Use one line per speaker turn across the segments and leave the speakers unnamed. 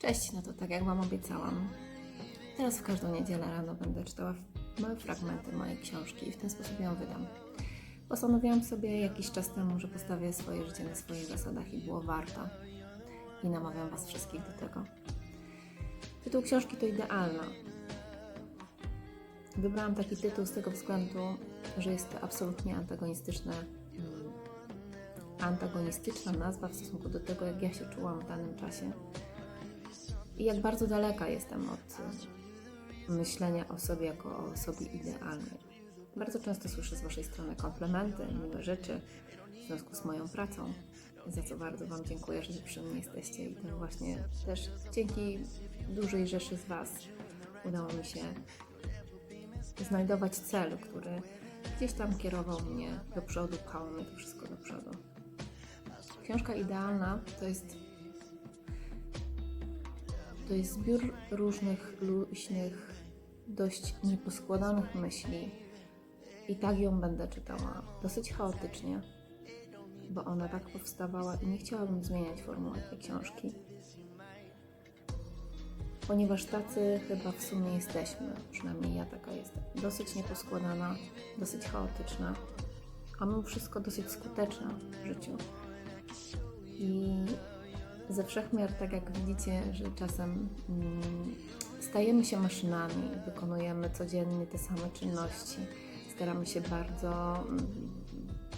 Cześć, no to tak jak Wam obiecałam, teraz w każdą niedzielę rano będę czytała małe fragmenty mojej książki i w ten sposób ją wydam. Postanowiłam sobie jakiś czas temu, że postawię swoje życie na swoich zasadach i było warto. I namawiam Was wszystkich do tego. Tytuł książki to Idealna. Wybrałam taki tytuł z tego względu, że jest to absolutnie antagonistyczne, mm, antagonistyczna nazwa w stosunku do tego, jak ja się czułam w danym czasie i jak bardzo daleka jestem od y, myślenia o sobie jako o osobie idealnej. Bardzo często słyszę z Waszej strony komplementy, miłe rzeczy w związku z moją pracą, za co bardzo Wam dziękuję, że przy mnie jesteście i to właśnie też dzięki dużej rzeszy z Was udało mi się znajdować cel, który gdzieś tam kierował mnie do przodu, pchało mnie to wszystko do przodu. Książka idealna to jest to jest zbiór różnych luźnych, dość nieposkładanych myśli. I tak ją będę czytała. Dosyć chaotycznie, bo ona tak powstawała i nie chciałabym zmieniać formuły tej książki. Ponieważ tacy chyba w sumie jesteśmy, przynajmniej ja taka jestem. Dosyć nieposkładana, dosyć chaotyczna, a mimo wszystko dosyć skuteczna w życiu. I ze wszechmiar, tak jak widzicie, że czasem mm, stajemy się maszynami, wykonujemy codziennie te same czynności, staramy się bardzo mm,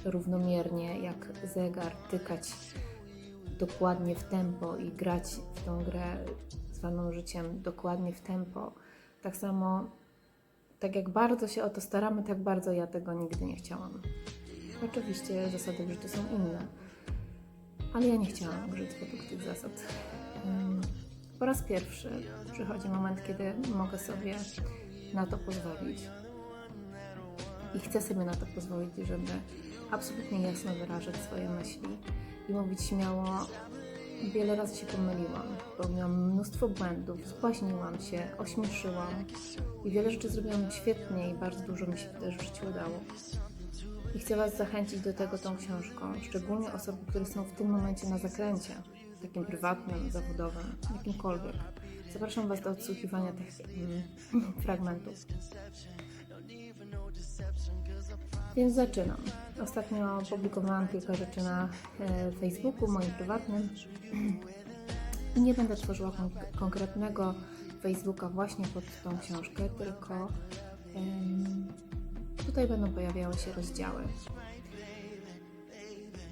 równomiernie, jak zegar, tykać dokładnie w tempo i grać w tą grę zwaną życiem dokładnie w tempo. Tak samo, tak jak bardzo się o to staramy, tak bardzo ja tego nigdy nie chciałam. Oczywiście zasady w życiu są inne ale ja nie chciałam żyć według tych zasad. Po raz pierwszy przychodzi moment, kiedy mogę sobie na to pozwolić. I chcę sobie na to pozwolić, żeby absolutnie jasno wyrażać swoje myśli i mówić śmiało. Wiele razy się pomyliłam, popełniłam mnóstwo błędów, zbłaźniłam się, ośmieszyłam i wiele rzeczy zrobiłam świetnie i bardzo dużo mi się też w życiu udało. Chcę Was zachęcić do tego tą książką, szczególnie osoby, które są w tym momencie na zakręcie, takim prywatnym, zawodowym, jakimkolwiek. Zapraszam Was do odsłuchiwania tych mm, fragmentów. Więc zaczynam. Ostatnio opublikowałam kilka rzeczy na e, Facebooku, moim prywatnym. I nie będę tworzyła kon- konkretnego Facebooka właśnie pod tą książkę, tylko Tutaj będą pojawiały się rozdziały.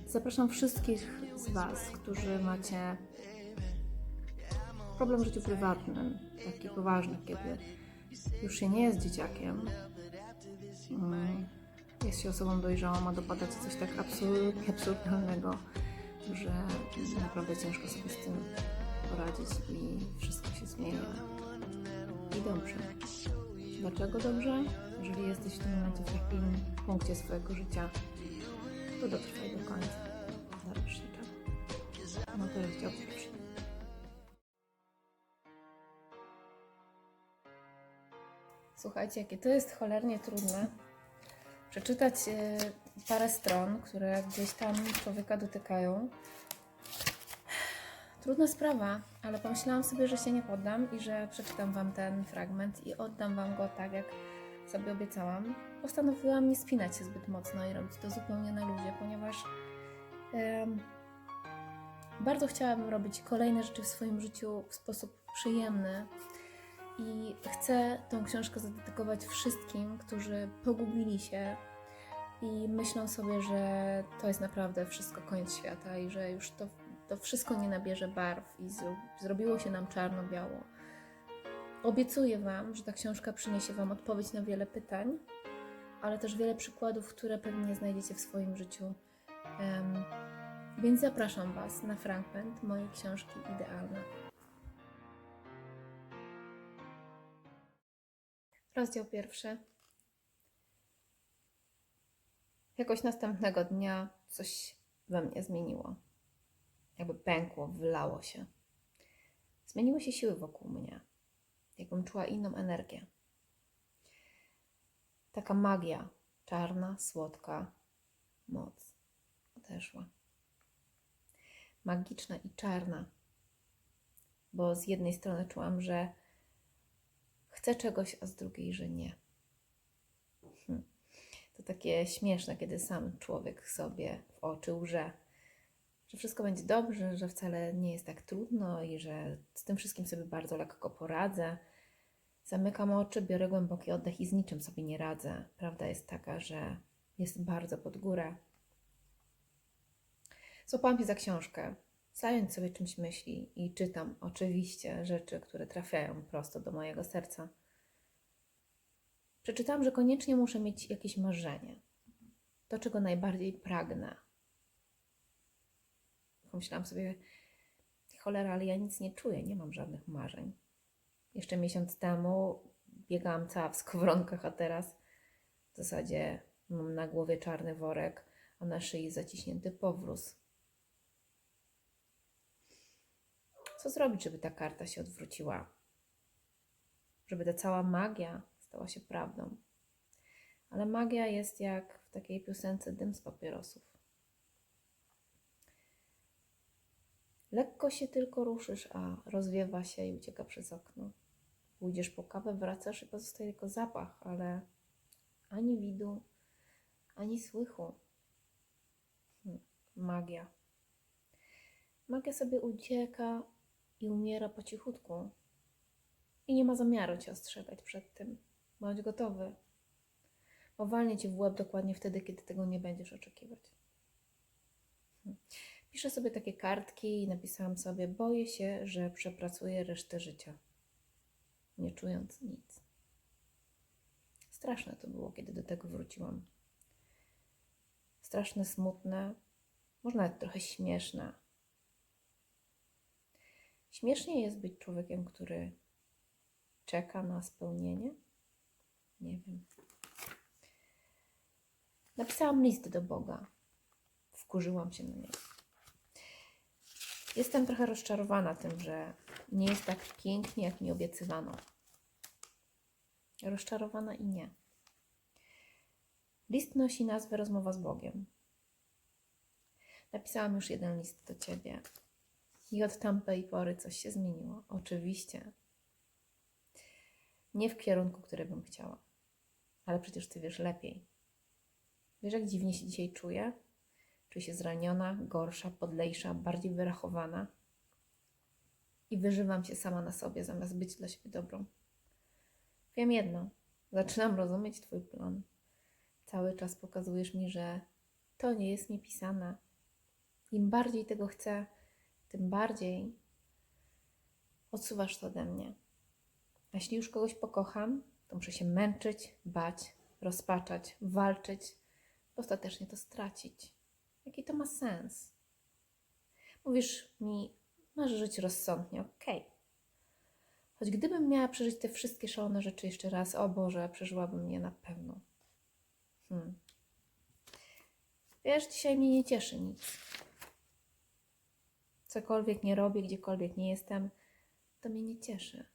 Zapraszam wszystkich z Was, którzy macie problem w życiu prywatnym, taki poważny, kiedy już się nie jest dzieciakiem, mm, jest się osobą dojrzałą, a dopada Ci coś tak absolutnie absurdalnego, że naprawdę ciężko sobie z tym poradzić i wszystko się zmienia. I dobrze. Dlaczego dobrze? Jeżeli jesteś w tym momencie w takim punkcie swojego życia, to dotrwaj do końca. Czego. No to rozdział pierwszy. Słuchajcie, jakie to jest cholernie trudne przeczytać e, parę stron, które gdzieś tam człowieka dotykają. Trudna sprawa, ale pomyślałam sobie, że się nie poddam i że przeczytam Wam ten fragment i oddam Wam go tak, jak sobie obiecałam. Postanowiłam nie spinać się zbyt mocno i robić to zupełnie na luzie, ponieważ em, bardzo chciałabym robić kolejne rzeczy w swoim życiu w sposób przyjemny i chcę tą książkę zadedykować wszystkim, którzy pogubili się i myślą sobie, że to jest naprawdę wszystko koniec świata i że już to, to wszystko nie nabierze barw i zro, zrobiło się nam czarno-biało. Obiecuję Wam, że ta książka przyniesie Wam odpowiedź na wiele pytań, ale też wiele przykładów, które pewnie znajdziecie w swoim życiu. Em, więc zapraszam Was na fragment mojej książki Idealna. Rozdział pierwszy. Jakoś następnego dnia coś we mnie zmieniło. Jakby pękło, wylało się. Zmieniły się siły wokół mnie. Jakbym czuła inną energię. Taka magia, czarna, słodka moc odeszła. Magiczna i czarna, bo z jednej strony czułam, że chcę czegoś, a z drugiej, że nie. Hmm. To takie śmieszne, kiedy sam człowiek sobie w oczy łże, że wszystko będzie dobrze, że wcale nie jest tak trudno i że z tym wszystkim sobie bardzo lekko poradzę. Zamykam oczy, biorę głęboki oddech i z niczym sobie nie radzę. Prawda jest taka, że jest bardzo pod górę. Złapałam się za książkę, zająć sobie czymś myśli i czytam oczywiście rzeczy, które trafiają prosto do mojego serca. Przeczytałam, że koniecznie muszę mieć jakieś marzenie. To, czego najbardziej pragnę. Pomyślałam sobie, cholera, ale ja nic nie czuję, nie mam żadnych marzeń. Jeszcze miesiąc temu biegałam cała w skowronkach, a teraz w zasadzie mam na głowie czarny worek, a na szyi zaciśnięty powróz. Co zrobić, żeby ta karta się odwróciła? Żeby ta cała magia stała się prawdą. Ale magia jest jak w takiej piosence dym z papierosów. Lekko się tylko ruszysz, a rozwiewa się i ucieka przez okno. Pójdziesz po kawę, wracasz i pozostaje tylko zapach, ale ani widu, ani słychu. Hm, magia. Magia sobie ucieka i umiera po cichutku. I nie ma zamiaru cię ostrzegać przed tym. Bądź gotowy. Bo walnie ci w łeb dokładnie wtedy, kiedy tego nie będziesz oczekiwać. Hm. Piszę sobie takie kartki i napisałam sobie: Boję się, że przepracuję resztę życia, nie czując nic. Straszne to było, kiedy do tego wróciłam. Straszne, smutne, może nawet trochę śmieszne. Śmiesznie jest być człowiekiem, który czeka na spełnienie? Nie wiem. Napisałam list do Boga. Wkurzyłam się na niego. Jestem trochę rozczarowana tym, że nie jest tak pięknie, jak mi obiecywano. Rozczarowana i nie. List nosi nazwę Rozmowa z Bogiem. Napisałam już jeden list do ciebie. I od tamtej pory coś się zmieniło. Oczywiście. Nie w kierunku, który bym chciała. Ale przecież ty wiesz lepiej. Wiesz, jak dziwnie się dzisiaj czuję? Czuję się zraniona, gorsza, podlejsza, bardziej wyrachowana. I wyżywam się sama na sobie, zamiast być dla siebie dobrą. Wiem jedno. Zaczynam rozumieć Twój plan. Cały czas pokazujesz mi, że to nie jest mi pisane. Im bardziej tego chcę, tym bardziej odsuwasz to ode mnie. A jeśli już kogoś pokocham, to muszę się męczyć, bać, rozpaczać, walczyć, ostatecznie to stracić. Jaki to ma sens? Mówisz mi, masz żyć rozsądnie, okej. Okay. Choć gdybym miała przeżyć te wszystkie szalone rzeczy jeszcze raz, o Boże, przeżyłabym je na pewno. Hmm. Wiesz, dzisiaj mnie nie cieszy nic. Cokolwiek nie robię, gdziekolwiek nie jestem, to mnie nie cieszy.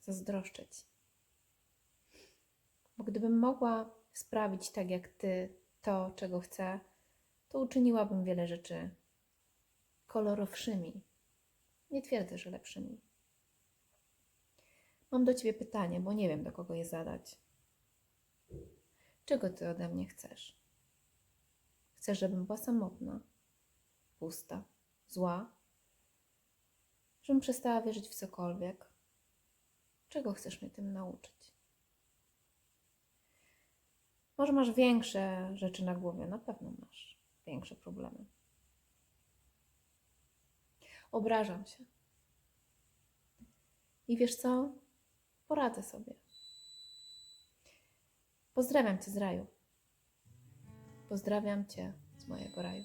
Zazdroszczę ci. Bo gdybym mogła sprawić tak jak ty to, czego chcę, to uczyniłabym wiele rzeczy kolorowszymi. Nie twierdzę, że lepszymi. Mam do ciebie pytanie, bo nie wiem, do kogo je zadać. Czego ty ode mnie chcesz? Chcesz, żebym była samotna, pusta, zła? Żebym przestała wierzyć w cokolwiek? Czego chcesz mnie tym nauczyć? Może masz większe rzeczy na głowie, na pewno masz większe problemy. Obrażam się. I wiesz co? Poradzę sobie. Pozdrawiam cię z raju. Pozdrawiam cię z mojego raju.